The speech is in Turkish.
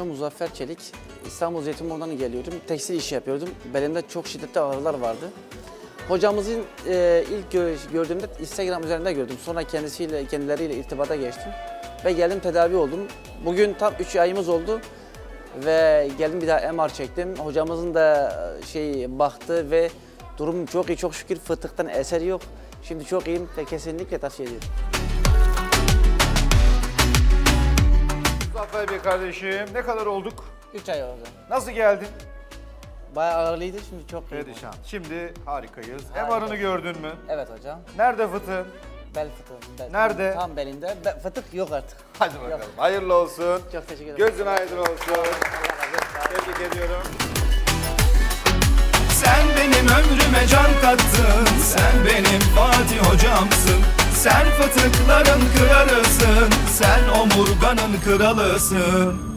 Muzaffer Çelik. İstanbul Zeytinburnu'ndan geliyordum. Tekstil işi yapıyordum. Belimde çok şiddetli ağrılar vardı. Hocamızın e, ilk gö- gördüğümde Instagram üzerinde gördüm. Sonra kendisiyle, kendileriyle irtibata geçtim. Ve geldim tedavi oldum. Bugün tam 3 ayımız oldu. Ve geldim bir daha MR çektim. Hocamızın da e, şey baktı ve durum çok iyi çok şükür fıtıktan eser yok. Şimdi çok iyiyim ve kesinlikle tavsiye ediyorum. Muzaffer Bey kardeşim ne kadar olduk? 3 ay oldu. Nasıl geldin? Bayağı ağırlıydı şimdi çok iyi. Perişan. Şimdi harikayız. Harika. MR'ını gördün mü? Evet hocam. Nerede fıtığın? Bel fıtığı. Bel- Nerede? Tam, tam belinde. Be- fıtık yok artık. Hadi bakalım. Hayırlı olsun. Çok teşekkür ederim. Gözün aydın olsun. Tebrik ediyorum. Sen benim ömrüme can kattın Sen benim Fatih hocamsın Sen fıtıkların kralısın Sen omurganın kralısın